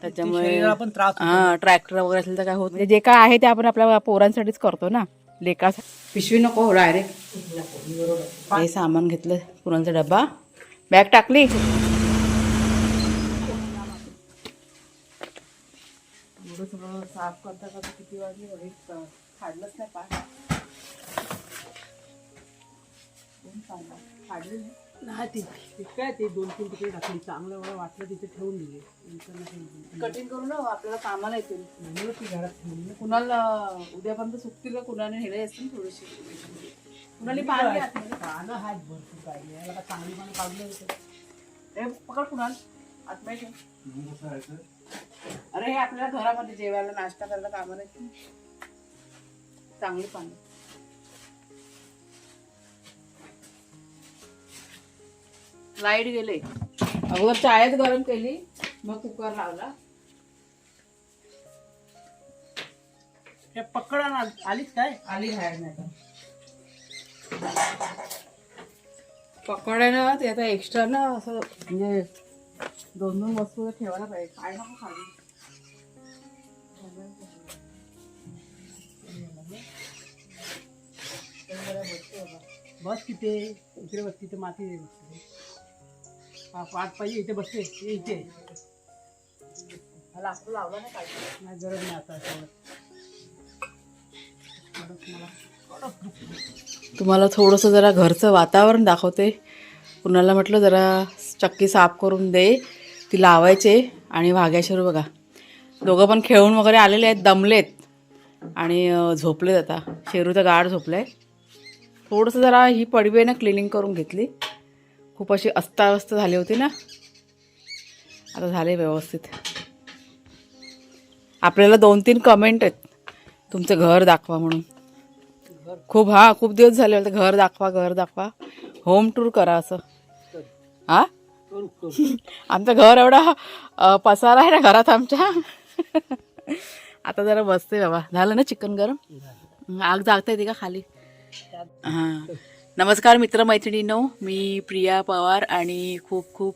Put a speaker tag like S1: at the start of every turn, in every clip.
S1: त्याच्यामुळे
S2: पण त्रास होतो.
S1: हा ट्रॅक्टर वगैरे असेल तर काय होत नाही. जे काय आहे ते आपण आपल्या पोरांसाठीच करतो ना. लेका पिशवी नको डायरेक्ट. हे सामान घेतलं पुरणचा डब्बा. बॅग टाकली. साफ करता करता किती वाजले? काढलंच नाही? काढली नाही.
S2: नाही ते ते काय ते दोन तीन तिकडे टाकली चांगलं एवढं वाटलं तिथे ठेवून दिले नंतर नाही ठेवून दिले.
S1: कटिंग करू ना आपल्याला कामाला येतील
S2: म्हणून ती घरात ठेवून दिली.
S1: कुणाला उद्यापर्यंत सुकतील का कुणाने हेले असतील थोडीशी कुणाला पाणी आतमध्ये.
S2: पानं आहेत भरपूर नाही याला का चांगली पानं काढलं होतं
S1: ए, पकड कुणाल ठेव. अरे हे आपल्याला घरामध्ये जेवायला नाश्ता करायला कामाला येतील चांगली पाणी लाइट गेले. अगोदर चायच गरम केली मग कुकर लावला.
S2: हे पकडा ना आलीच काय?
S1: आली बाहेर नाही पकोड्या ना ते आता एक्स्ट्रा ना असं म्हणजे दोन दोन वस्तू ठेवायला पाहिजे. काय नको खाली
S2: बस तिथे इकडे बस तिथे माती आहे. बस. हा पाठ पाहिजे इथे बसते इथे.
S1: लाकूड लावला नाही
S2: गरज आता
S1: तुम्हाला थोडंसं जरा घरचं वातावरण दाखवते. कुणाला म्हटलं जरा चक्की साफ करून दे ती लावायचे आणि वाघ्याशरू बघा. दोघं पण खेळून वगैरे आलेले आहेत दमलेत आणि झोपलेत आता. शेरू तर गाढ झोपलाय. थोडंसं जरा ही पडवी आहे ना क्लिनिंग करून घेतली. खूप अशी अस्ताव्यस्त झाली होती ना. आता झाले व्यवस्थित. आपल्याला दोन तीन कमेंट आहेत. तुमचं घर दाखवा म्हणून. खूप हा खूप दिवस झाले होते घर दाखवा घर दाखवा. होम टूर करा असं. हा? आमचं घर एवढा पसारा आहे ना घरात आमच्या. आता जरा बसते बाबा. झालं ना चिकन गरम? आग जागता येते का खाली? हां. नमस्कार मित्रमैत्रिणींनो मी प्रिया पवार आणि खूप खूप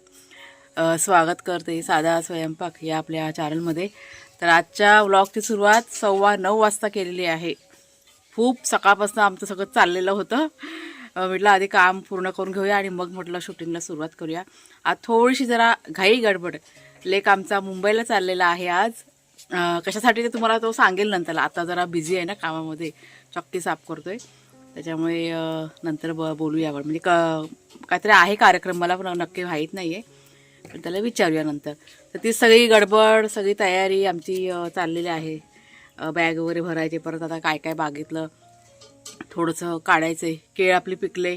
S1: स्वागत करते साधा स्वयंपाक या आपल्या चॅनलमध्ये तर आजच्या व्लॉगची सुरुवात सव्वा नऊ वाजता केलेली आहे. खूप सकाळपासून आमचं सगळं चाललेलं होतं. म्हटलं आधी काम पूर्ण करून घेऊया आणि मग म्हटलं शूटिंगला सुरुवात करूया. आज थोडीशी जरा घाई गडबड. लेक आमचा मुंबईला चाललेला आहे आज. कशासाठी ते तुम्हाला तो सांगेल नंतर. आता जरा बिझी आहे ना कामामध्ये. चक्की साफ करतोय. त्याच्यामुळे नंतर ब बोलूया आपण. म्हणजे क काहीतरी आहे कार्यक्रम मला पण नक्की माहीत नाही आहे पण त्याला विचारूया नंतर. तर ती सगळी गडबड सगळी तयारी आमची चाललेली आहे. बॅग वगैरे भरायचे परत आता काय काय बागेतलं. थोडंसं काढायचं आहे केळ आपली पिकले.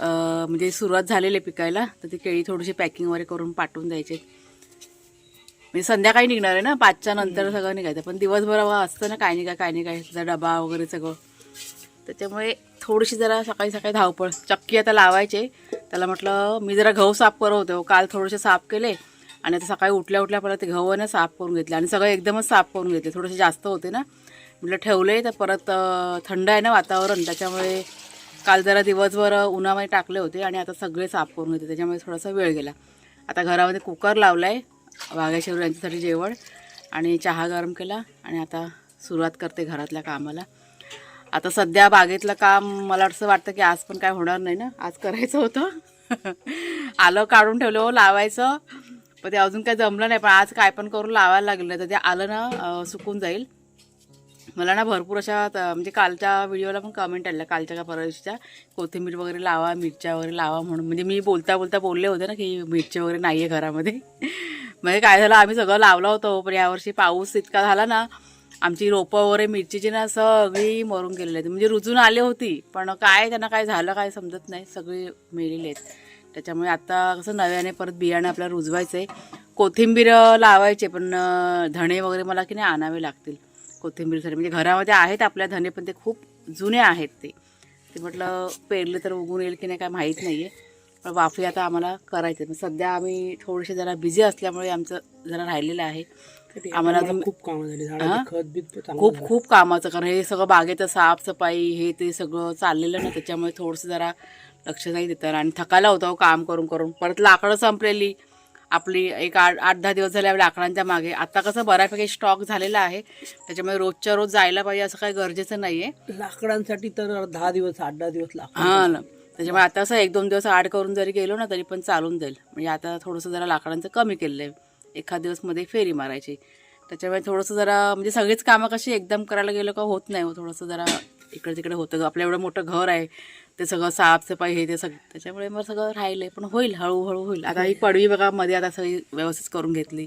S1: म्हणजे सुरुवात झालेली आहे पिकायला. तर ती केळी थोडीशी पॅकिंग वगैरे करून पाठवून द्यायचे. म्हणजे संध्याकाळी निघणार आहे ना? पाचच्या नंतर सगळं निघायचं. पण दिवसभर असतं ना? काय नाही काय काय नाही काय डबा वगैरे सगळं. त्याच्यामुळे थोडीशी जरा सकाळी सकाळी धावपळ. चक्की आता लावायचे. त्याला म्हटलं मी जरा गहू साफ करत होते. हो, काल थोडेसे साफ केले आणि आता सकाळी उठल्या उठल्या परत ते गहू साफ करून घेतले आणि सगळं एकदमच साफ करून घेतले. थोडेसे जास्त होते ना. म्हटलं ठेवले तर परत थंड आहे ना वातावरण. त्याच्यामुळे काल जरा दिवसभर उन्हामध्ये टाकले होते आणि आता सगळे साफ करून घेतले. त्याच्यामुळे थोडासा वेळ गेला. आता घरामध्ये कुकर लावला आहे वाघेश्वर यांच्यासाठी जेवण आणि चहा गरम केला आणि आता सुरुवात करते घरातल्या कामाला. आता सध्या बागेतलं काम मला असं वाटतं की आज पण काय होणार नाही ना. आज करायचं होतं. आलं काढून ठेवलं हो लावायचं. पण ते अजून काय जमलं नाही. पण आज काय पण करून लावायला लागलं तर ते आलं ना सुकून जाईल. मला ना भरपूर अशा म्हणजे कालच्या व्हिडिओला पण कमेंट आल्या कालच्या का परवाच्या. कोथिंबीर वगैरे लावा मिरच्या वगैरे लावा म्हणून. म्हणजे मी बोलता बोलता बोलले होते ना की मिरची वगैरे नाही आहे घरामध्ये. म्हणजे काय झालं आम्ही सगळं लावलं होतं हो. पण यावर्षी पाऊस इतका झाला ना आमची रोपं वगैरे मिरचीची ना सगळी मरून गेलेली आहेत. म्हणजे रुजून आले होती पण काय त्यांना काय झालं काय समजत नाही सगळी मेलेली आहेत. त्याच्यामुळे आता कसं नव्याने परत बियाणं आपल्याला रुजवायचं. आहे कोथिंबीर लावायचे पण धणे वगैरे मला की नाही आणावे लागतील कोथिंबीरसाठी. म्हणजे घरामध्ये आहेत आपल्या धने पण ते खूप जुने आहेत ते. ते म्हटलं पेरले तर उगून येईल की नाही काय माहीत नाही आहे पण वाफे आता आम्हाला करायचे पण सध्या आम्ही थोडेसे जरा बिझी असल्यामुळे आमचं जरा राहिलेलं आहे. आम्हाला अजून
S2: खूप कामं झाली? झाडाची खत बीत चांगलं
S1: खूप
S2: झालं.
S1: खूप कामाचं कारण हे सगळं बागेचं साफसफाई हे ते सगळं चाललेलं ना त्याच्यामुळे थोडंसं जरा लक्ष नाही देतं. आणि थकायला होतं हो काम करून करून. परत लाकडं संपलेली. आपली एक आठ आठ दहा दिवस झाले आपल्या लाकडांच्या मागे. आता कसं बऱ्यापैकी स्टॉक झालेला आहे. त्याच्यामुळे रोजच्या रोज जायला पाहिजे असं काही गरजेचं नाही आहे
S2: लाकडांसाठी तर दहा दिवस आठ दहा दिवस लागतात
S1: हां ना. त्याच्यामुळे आता असं एक दोन दिवस आड करून जरी गेलो ना तरी पण चालून जाईल. म्हणजे आता थोडंसं जरा लाकडांचं कमी केलं आहे एखाद दिवसमध्ये फेरी मारायची. त्याच्यामुळे थोडंसं जरा म्हणजे सगळीच कामं कशी एकदम करायला गेलं का होत नाही हो थोडंसं जरा इकडे तिकडे होतं आपलं एवढं मोठं घर आहे ते सगळं साफसफाई हे ते सगळं त्याच्यामुळे मग सगळं राहिलंय. पण होईल हळूहळू होईल. आता ही पडवी बघा मध्ये आता सगळी व्यवस्थित करून घेतली.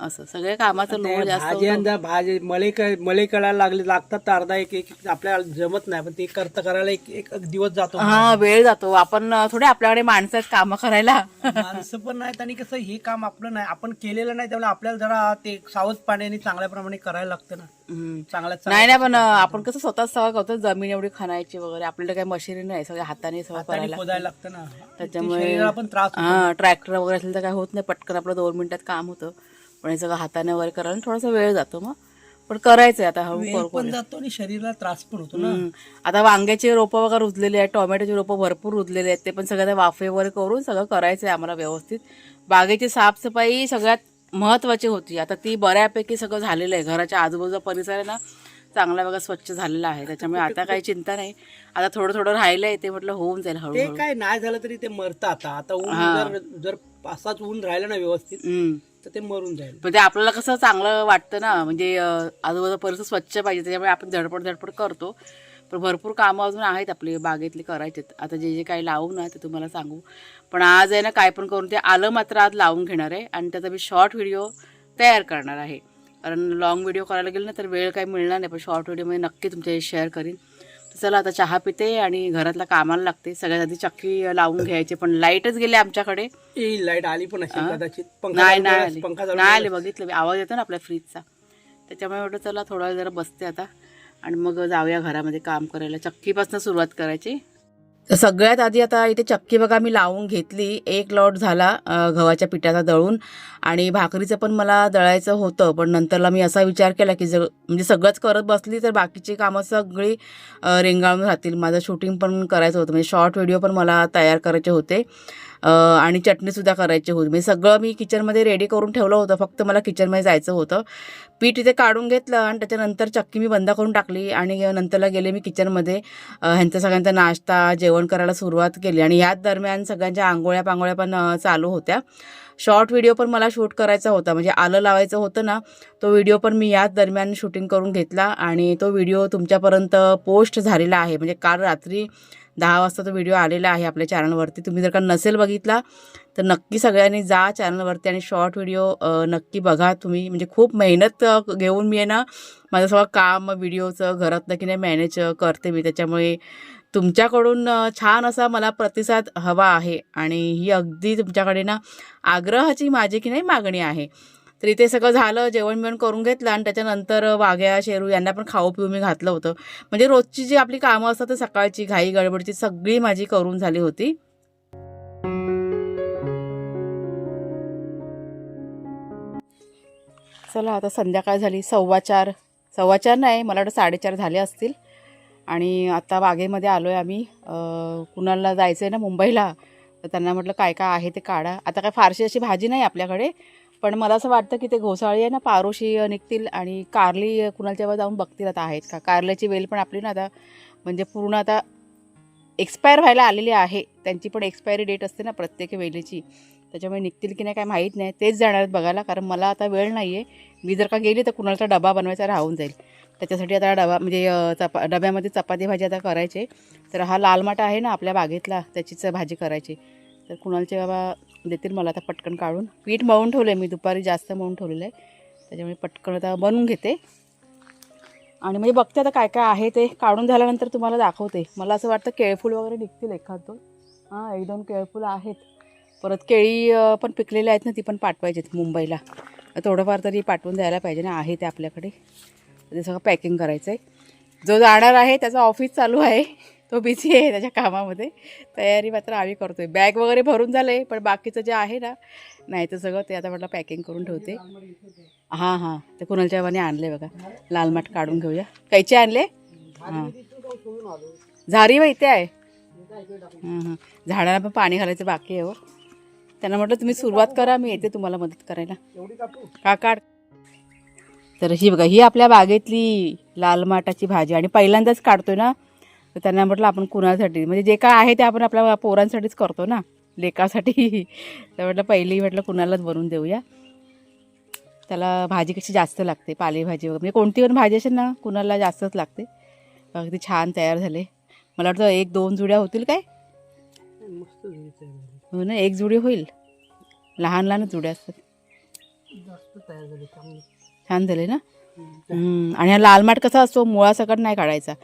S1: असं. सगळे कामाचं लोड जास्त
S2: भाजी मले क- मले करायला लागले लागतात तर अर्धा एक एक आपल्याला जमत नाही पण ते करता करायला एक एक एक दिवस जातो
S1: हा वेळ जातो. आपण अं, थोडे आपल्याकडे माणसं आहेत कामं करायला.
S2: माणसं पण नाहीत आणि कसं हे काम आपलं नाही. आपण केलेलं नाही त्यामुळे आपल्याला जरा ते सावध पाण्याने चांगल्या प्रमाणे करायला लागतं ना.
S1: हम्म.
S2: चांगल्या
S1: नाही नाही पण अं, आपण कसं स्वतःच सगळं करतो. जमीन एवढी खणायची वगैरे. आपल्याला काही मशिनरी नाही सगळं हाताने
S2: चांगल्या
S1: करायला
S2: खोदायला लागतं ना.
S1: त्याच्यामुळे-
S2: ते शरीराला पण त्रास होतो.
S1: हा ट्रॅक्टर वगैरे असेल तर काय होत नाही. पटकन आपलं दोन मिनिटात काम होतं. पण हे सगळं हाताने वगैरे करायला थोडासा वेळ जातो मग. पण करायचंय आता हळू
S2: पण जातो आणि शरीराला त्रास पण होतो ना.
S1: आता वांग्याचे रोपं वगैरे रुजलेले आहेत टोमॅटोचे रोपं भरपूर रुजलेले आहेत ते पण सगळं त्या वाफे वगैरे करून सगळं करायचं आहे आम्हाला व्यवस्थित. बागेची साफसफाई सगळ्यात महत्वाची होती. आता ती बऱ्यापैकी सगळं झालेलं आहे. घराच्या आजूबाजूचा परिसर आहे ना चांगला बघा स्वच्छ झालेला आहे. त्याच्यामुळे आता काही चिंता नाही. आता थोडं थोडं राहिलंय ते म्हटलं होऊन जाईल हळूहळू.
S2: काय नाही झालं तरी ते मरतं आता. आता ऊन. जर पासाच ऊन राहिलं ना व्यवस्थित. तर ते मरून जाईल.
S1: पण ते आपल्याला कसं चांगलं वाटतं ना म्हणजे आजूबाजूचा परिसर स्वच्छ पाहिजे त्याच्यामुळे आपण धडपड धडपड करतो. पण भरपूर कामं अजून आहेत आपले बागेतले करायचे आता जे जे काही लावू ना ते तुम्हाला सांगू. पण आज आहे ना काय पण करून ते आलं मात्र आज लावून घेणार आहे. आणि त्याचा मी शॉर्ट व्हिडिओ तयार करणार आहे. कारण लॉंग व्हिडिओ करायला गेलं ना तर वेळ काही मिळणार नाही. पण शॉर्ट व्हिडिओमध्ये नक्की तुमच्याशी शेअर करीन. चला आता चहा पिते आणि घरातला कामाला लागते. सगळ्यात आधी चक्की लावून घ्यायची पण लाईटच गेली आमच्याकडे.
S2: येईल लाइट आली पण असेल? कदाचित. पंखा
S1: नाही नाही
S2: केलास,
S1: आले.
S2: पंखा चालू
S1: नाही आले. बघितलं मी. आवाज येतो ना आपल्या फ्रीजचा. त्याच्यामुळे म्हटलं चला थोडा वेळ जरा बसते आता. आणि मग जाऊया घरामध्ये काम करायला. चक्कीपासून सुरुवात करायची. तर सगळ्यात आधी आता इथे चक्की बघा मी लावून घेतली. एक लॉट झाला गव्हाच्या पिठाचा दळून. आणि भाकरीचं पण मला दळायचं होतं पण नंतरला मी असा विचार केला की जर म्हणजे सगळंच करत बसली तर बाकीची कामं सगळी रेंगाळून राहतील. माझं शूटिंग पण करायचं होतं. म्हणजे शॉर्ट व्हिडिओ पण मला तयार करायचे होते. आणि चटणीसुद्धा करायची होती. म्हणजे सगळं मी किचनमध्ये रेडी करून ठेवलं होतं. फक्त मला किचनमध्ये जायचं होतं. पीठ इथे काढून घेतलं आणि त्याच्यानंतर चक्की मी बंद करून टाकली आणि नंतरला गेले मी किचनमध्ये. ह्यांचा सगळ्यांचा नाश्ता जेवण करायला सुरुवात केली आणि याच दरम्यान सगळ्यांच्या आंघोळ्या पांगोळ्या पण चालू होत्या. शॉर्ट व्हिडिओ पण मला शूट करायचा होता म्हणजे आलं लावायचं होतं ना तो व्हिडिओ पण मी याच दरम्यान शूटिंग करून घेतला आणि तो व्हिडिओ तुमच्यापर्यंत पोस्ट झालेला आहे. म्हणजे काल रात्री दहा वाजता तो व्हिडिओ आलेला आहे आपल्या चॅनलवरती. तुम्ही जर का नसेल बघितला तर नक्की सगळ्यांनी जा चॅनलवरती आणि शॉर्ट व्हिडिओ नक्की बघा. तुम्ही म्हणजे खूप मेहनत घेऊन मी आहे ना माझं सगळं काम व्हिडिओचं घरातलं की नाही मॅनेज करते मी. त्याच्यामुळे तुमच्याकडून छान असा मला प्रतिसाद हवा आहे. आणि ही अगदी तुमच्याकडे ना आग्रहाची माझी की नाही मागणी आहे. तर इथे सगळं झालं जेवण बिवण करून घेतलं आणि त्याच्यानंतर वाघ्या शेरू यांना पण खाऊ पिऊ मी घातलं होतं. म्हणजे रोजची जी आपली कामं असतात सकाळची घाई गडबडची सगळी माझी करून झाली होती. चला आता संध्याकाळ झाली सव्वा चार. सव्वा चार नाही मला वाटतं साडेचार झाले असतील. आणि आता बागेमध्ये आलो आहे आम्ही कुणाला जायचं आहे ना मुंबईला तर त्यांना म्हटलं काय काय आहे ते काढा. आता काय फारशी अशी भाजी नाही आपल्याकडे पण मला असं वाटतं की ते घोसाळी आहे ना पारोशी निघतील आणि कारली कुणाला तेव्हा जाऊन बघतील आता आहेत का? कारल्याची वेल पण आपली ना आता म्हणजे पूर्ण आता एक्सपायर व्हायला आलेली आहे. त्यांची पण एक्सपायरी डेट असते ना प्रत्येक वेलीची. त्याच्यामुळे निघतील की नाही काय माहीत नाही. तेच जाणार आहेत बघायला कारण मला आता वेळ नाही आहे मी जर का गेली तर कुणाचा डबा बनवायचा राहून जाईल. त्याच्यासाठी आता डबा म्हणजे चपा डब्यामध्ये चपाती भाजी आता करायचे. तर हा लाल माटा आहे ना आपल्या बागेतला त्याचीच भाजी करायची. तर कुणालचे बाबा देतील मला आता पटकन काढून. पीठ मळून ठेवलं आहे मी दुपारी जास्त मळून ठेवलेलं आहे. त्याच्यामुळे पटकन आता बनवून घेते. आणि म्हणजे बघते आता काय काय आहे ते. काढून झाल्यानंतर तुम्हाला दाखवते. मला असं वाटतं केळफूल वगैरे निघतील एखाद. दोन हां एक दोन केळफुलं आहेत. परत केळी पण पिकलेल्या आहेत ना ती पण पाठवायची आहेत मुंबईला. थोडंफार तरी पाठवून द्यायला पाहिजे ना आहे ते आपल्याकडे. ते सगळं पॅकिंग करायचं आहे जो जाणार आहे त्याचा ऑफिस चालू आहे. तो बिझी आहे त्याच्या कामामध्ये. तयारी मात्र आम्ही करतोय. बॅग वगैरे भरून झालं आहे पण बाकीचं जे आहे ना नाही तर सगळं ते आता म्हटलं पॅकिंग करून ठेवते. हां हां. ते कुणालच्या जेव्हाने आणले बघा. लाल माठ काढून घेऊया. कैचे आणले? हां. झारी व इथे आहे. हां हां. झाडाला पण पाणी घालायचं बाकी आहे हो. त्यांना म्हटलं तुम्ही सुरुवात करा मी येते तुम्हाला मदत करायला.
S2: एवढी
S1: का काढ तर ही बघा ही आपल्या बागेतली लाल माटाची भाजी. आणि पहिल्यांदाच काढतोय ना तर त्यांना म्हटलं आपण कुणासाठी? म्हणजे जे काय आहे ते आपण आपल्या पोरांसाठीच करतो ना लेकासाठी. तर म्हटलं पहिली म्हटलं कुणालाच बनवून देऊया. त्याला भाजी कशी जास्त लागते पालेभाजी वगैरे. म्हणजे कोणती पण भाजी असेल ना कुणाला जास्तच लागते. अगदी छान तयार झाले. मला वाटतं एक दोन जुड्या होतील काय?
S2: मस्त
S1: हो ना एक जुडी होईल. लहान लहान जुड्या असतात. छान झाले ना? आणि हा लाल माठ कसा असतो? मुळासकट नाही काढायचा.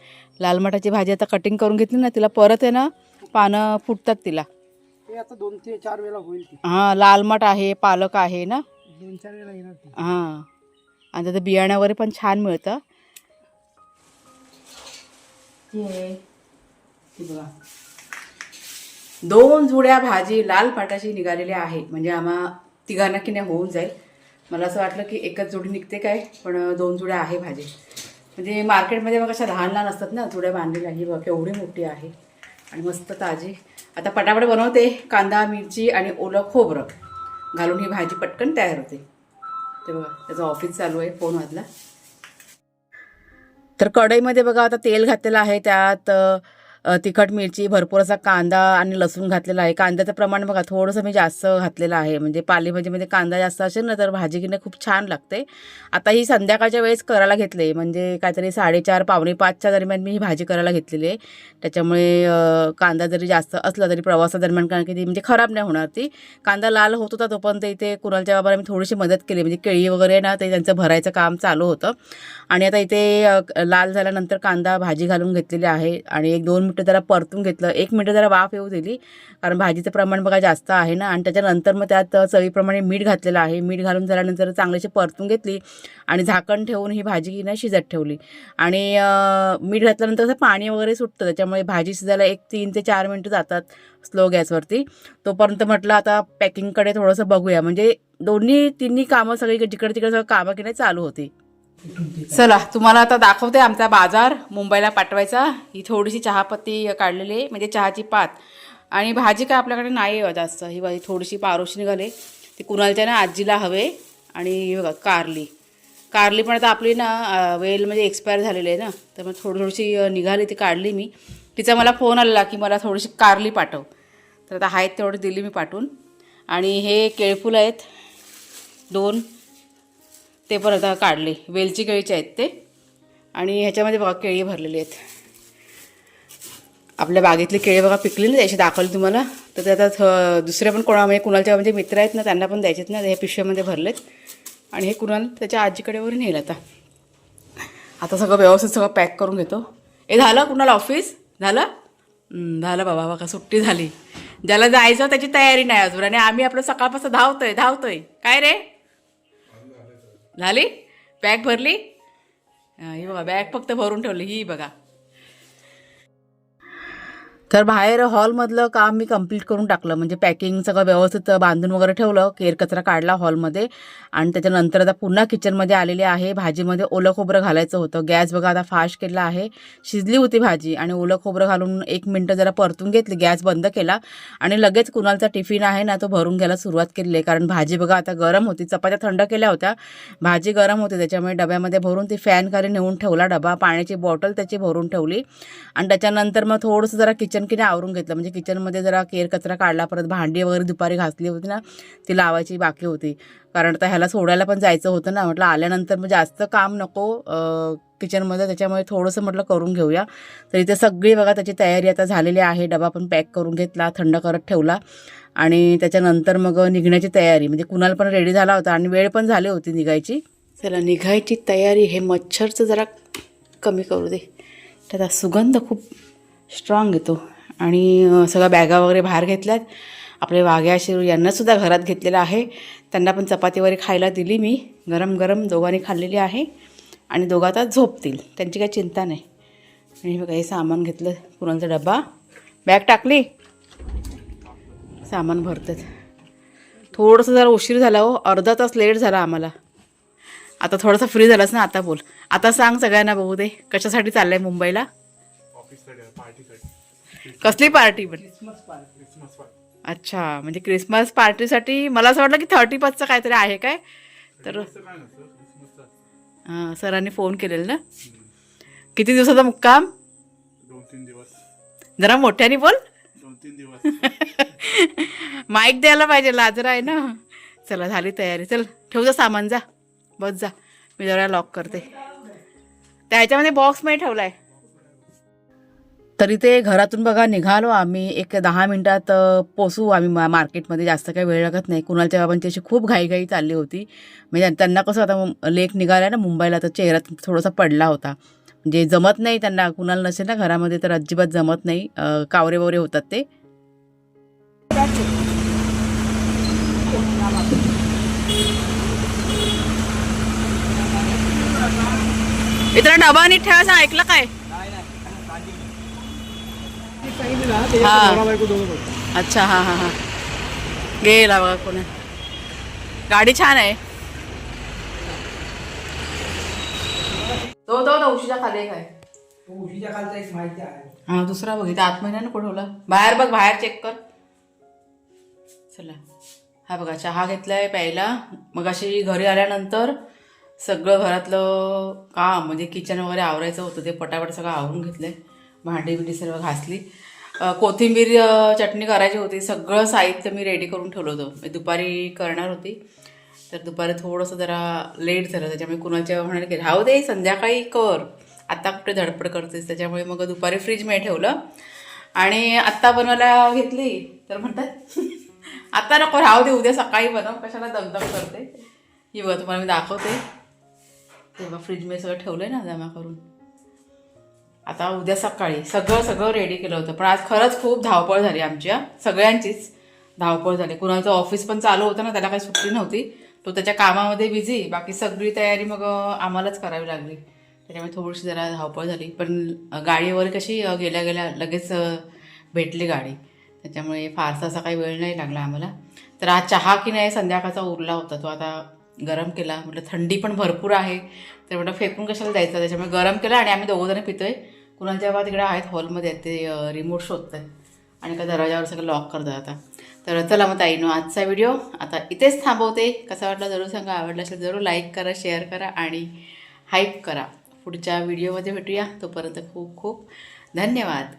S1: लाल माठाची भाजी आता कटिंग करून घेतली ना तिला परत आहे ना पानं फुटतात तिला.
S2: दोन ते चार वेळा होईल ती.
S1: हां लाल माठ आहे पालक आहे ना?
S2: दोन चार वेळा येणार
S1: हां. आणि त्याचं बियाणं वगैरे पण छान मिळतं. दोन जुड्या भाजी लाल पाटाची निघालेली आहे म्हणजे आम्हा तिघांना की नाही होऊन जाईल. मला असं वाटलं की एकच जोडी निघते काय पण दोन जुड्या आहे भाजी. म्हणजे मार्केटमध्ये मग अशा लहान लहान असतात ना जुड्या बांधलेल्या. ही बघ एवढी मोठी आहे. आणि मस्त ताजी. आता पटापट बनवते. कांदा मिरची आणि ओलं खोबरं. घालून ही भाजी पटकन तयार होते. ते बघा त्याचं ऑफिस चालू आहे फोन वाजला. तर कढईमध्ये बघा आता तेल घातलेलं आहे. त्यात तिखट मिरची भरपूर असा कांदा आणि लसूण घातलेला आहे. कांद्याचं प्रमाण बघा थोडंसं मी जास्त घातलेलं आहे. म्हणजे पालेभाजीमध्ये कांदा जास्त असेल ना तर भाजी घेणं खूप छान लागते. आता ही संध्याकाळच्या वेळेस करायला घेतले. म्हणजे काहीतरी साडेचार पावणे पाचच्या दरम्यान मी ही भाजी करायला घेतलेली आहे. त्याच्यामुळे कांदा जरी जास्त असला तरी प्रवासादरम्यान कारण की ती म्हणजे खराब नाही होणार ती. कांदा लाल होत होता तोपर्यंत इथे कुणालच्या बाबाला मी थोडीशी मदत केली. म्हणजे केळी वगैरे ना ते त्यांचं भरायचं काम चालू होतं. आणि आता इथे लाल झाल्यानंतर कांदा भाजी घालून घेतलेली आहे. आणि एक दोन मिनटं जरा परतून घेतलं. एक मिनटं जरा वाफ येऊ दिली. कारण भाजीचं प्रमाण बघा जास्त आहे ना. आणि त्याच्यानंतर मग त्यात चवीप्रमाणे मीठ घातलेलं आहे. मीठ घालून झाल्यानंतर चांगलीशी परतून घेतली. आणि झाकण ठेवून ही भाजी ना शिजत ठेवली. आणि मीठ घातल्यानंतर असं पाणी वगैरे सुटतं. त्याच्यामुळे भाजी शिजायला एक तीन ते चार मिनटं जातात स्लो गॅसवरती. तोपर्यंत म्हटलं आता पॅकिंगकडे थोडंसं बघूया. म्हणजे दोन्ही तिन्ही कामं सगळी जिकडे तिकडे सगळं कामं की नाही चालू होती. चला तुम्हाला आता दाखवते आमचा बाजार. मुंबईला पाठवायचा. ही थोडीशी चहापत्ती काढलेली आहे म्हणजे चहाची पात. आणि भाजी काय आपल्याकडे नाही आहे हो जास्त. ही भाजी थोडीशी पारोशी निघाले. ती कुणालच्या ना आजीला हवे. आणि बघा कारली. कारली पण आता आपली ना वेल म्हणजे एक्सपायर झालेली आहे ना. तर मग थोडी थोडीशी निघाली ती काढली मी. तिचा मला फोन आला की मला थोडीशी कारली पाठव. तर आता आहेत तेवढी दिली मी पाठवून. आणि हे केळफुलं आहेत. दोन. ते पण आता काढले. वेलची केळीचे आहेत ते. आणि ह्याच्यामध्ये बघा केळी भरलेली आहेत. आपल्या बागेतली केळी बघा पिकली ना त्याची दाखवली तुम्हाला. तर ते आता थ- दुसरे पण कोणा म्हणजे कुणालच्या म्हणजे मित्र आहेत ना त्यांना पण द्यायचेत ना हे पिशव्यामध्ये भरलेत. आणि हे कुणाल त्याच्या आजीकडे वगैरे नेलं आता. आता सगळं व्यवस्थित सगळं पॅक करून घेतो. हे झालं कुणाला ऑफिस? झालं? झालं बाबा बघा सुट्टी झाली. ज्याला जायचं त्याची तयारी नाही अजून. आणि आम्ही आपलं सकाळपासून धावतोय धावतोय. काय रे? झाली? बॅग भरली? ही बघा बॅग फक्त भरून ठेवली ही बघा. तर बाहेर हॉलमधलं काम मी कंप्लीट करून टाकलं. म्हणजे पॅकिंग सगळं व्यवस्थित बांधून वगैरे ठेवलं केर कचरा काढला हॉलमध्ये. आणि त्याच्यानंतर आता पुन्हा किचनमध्ये आलेले आहे. भाजीमध्ये ओलं खोबरं घालायचं होतं. गॅस बघा आता फास्ट केला आहे. शिजली होती भाजी आणि ओलं खोबरं घालून एक मिनटं जरा परतून घेतली. गॅस बंद केला आणि लगेच कुणालचा टिफिन आहे ना तो भरून घ्यायला सुरुवात केली. आहे कारण भाजी बघा आता गरम होती. चपात्या थंड केल्या होत्या. भाजी गरम होती. त्याच्यामुळे डब्यामध्ये भरून ती फॅन खाली नेऊन ठेवला डबा. पाण्याची बॉटल त्याची भरून ठेवली. आणि त्याच्यानंतर मग थोडंसं जरा किचन किने आवरून घेतलं. म्हणजे किचनमध्ये जरा केर कचरा काढला परत भांडी वगैरे दुपारी घासली होती ना ती लावायची बाकी होती. कारण आता ह्याला सोडायला पण जायचं होतं ना. म्हटलं आल्यानंतर मग जास्त काम नको किचनमध्ये. त्याच्यामुळे थोडंसं म्हटलं करून घेऊया. तर इथे सगळी बघा त्याची तयारी आता झालेली आहे. डबा पण पॅक करून घेतला थंड करत ठेवला. आणि त्याच्यानंतर मग निघण्याची तयारी. म्हणजे कुणाला पण रेडी झाला होता आणि वेळ पण झाली होती निघायची. चला निघायची तयारी. हे मच्छरचं जरा कमी करू दे. त्याचा सुगंध खूप स्ट्रॉंग येतो. आणि सगळ्या बॅगा वगैरे बाहेर घेतल्यात. आपले वाघ्या शिरू यांनासुद्धा घरात घेतलेलं आहे. त्यांना पण चपाती वगैरे खायला दिली मी. गरम गरम दोघांनी खाल्लेली आहे. आणि दोघं आता झोपतील. त्यांची काही चिंता नाही. आणि हे बघा हे सामान घेतलं पुरणचा डबा बॅग टाकली. सामान भरतात. थोडंसं जरा उशीर झाला हो. अर्धा तास लेट झाला आम्हाला. आता थोडासा फ्री झालास ना आता बोल. आता सांग सगळ्यांना बघू दे. कशासाठी चाललंय मुंबईला? कसली पार्टी पण?
S2: क्रिसमस पार्टी
S1: अच्छा म्हणजे क्रिसमस पार्टीसाठी मला असं वाटलं की थर्टी फर्स्टचं काहीतरी आहे काय? तर हां सरांनी फोन केलेला ना? किती दिवसाचा मुक्काम?
S3: दोन तीन दिवस.
S1: जरा मोठ्याने बोल.
S3: दोन तीन दिवस.
S1: माईक द्यायला पाहिजे लाजरा आहे ना? चला झाली तयारी. चल ठेव जा सामान जा. बस जा. मी जरा लॉक करते. त्याच्यामध्ये बॉक्स मी ठेवलाय. तरी ते घरातून बघा निघालो आम्ही. एक दहा मिनटात पोचू आम्ही मा मार्केटमध्ये. जास्त काही वेळ लागत नाही. कुणालच्या बाबांची अशी खूप घाईघाई चालली होती. म्हणजे त्यांना कसं आता लेख लेक निघाला ना मुंबईला तर चेहरा थोडासा पडला होता. म्हणजे जमत नाही त्यांना. कुणाला नसेल ना घरामध्ये तर अजिबात जमत नाही. कावरे वगैरे होतात ते. इतर डबा नीट ठेवायचा ऐकलं काय? हा. अच्छा हां हां हां. गेला बघा कोणी. गाडी छान आहे. तो तो तो उशीच्या खाली काय
S2: उशीच्या खालचा एक माहिती आहे.
S1: हा दुसरा बघ इथं आतमहिन्यानं कुठवला बाहेर बघ बाहेर चेक कर. चला. हा बघा चहा घेतलाय प्यायला. मग अशी घरी आल्यानंतर सगळं घरातलं काम म्हणजे किचन वगैरे आवरायचं होतं ते पटापट सगळं आवरून घेतलंय. भांडी बिंडी सर्व घासली. कोथिंबीर चटणी करायची होती. सगळं साहित्य मी रेडी करून ठेवलं होतं. मी दुपारी करणार होती. तर दुपारी थोडंसं जरा लेट झालं. त्याच्यामुळे कुणाच्या म्हणाले की राहू दे संध्याकाळी कर. आत्ता कुठे धडपड करतेस? त्याच्यामुळे मग दुपारी फ्रीजमध्ये ठेवलं. आणि आत्ता बनवायला घेतली. तर म्हणतात आत्ता नको राहू दे उद्या सकाळी बनव. कशाला दगदग करते? ही बघा तुम्हाला मी दाखवते. तेव्हा फ्रीजमध्ये सगळं ठेवलं आहे ना जमा करून. आता उद्या सकाळी सगळं सगळं रेडी केलं होतं. पण आज खरंच खूप धावपळ झाली आमच्या सगळ्यांचीच धावपळ झाली. कुणाचं ऑफिस पण चालू होतं ना त्याला काही सुट्टी नव्हती. तो त्याच्या कामामध्ये बिझी बाकी सगळी तयारी मग आम्हालाच करावी लागली. त्याच्यामुळे थोडीशी जरा धावपळ झाली. पण गाडीवर कशी गेल्या गेल्या लगेच भेटली गाडी. त्याच्यामुळे फारसा असा काही वेळ नाही लागला आम्हाला. तर आज चहा की नाही संध्याकाळचा उरला होता. तो आता गरम केला. म्हटलं थंडी पण भरपूर आहे. तर म्हटलं फेकून कशाला द्यायचं? त्याच्यामुळे गरम केला आणि आम्ही दोघं जण पितोय. कुणाच्या बा तिकडे आहेत हॉलमध्ये आहेत ते रिमोट शोधतात आणि का दरवाजावर सगळं लॉक करतात आता. तर चला मग ताईनो आजचा व्हिडिओ आता इथेच थांबवते. कसा वाटला जरूर सांगा आवडला असेल जरूर लाईक करा शेअर करा आणि हाईप करा. पुढच्या व्हिडिओमध्ये भेटूया. तोपर्यंत खूप खूप धन्यवाद.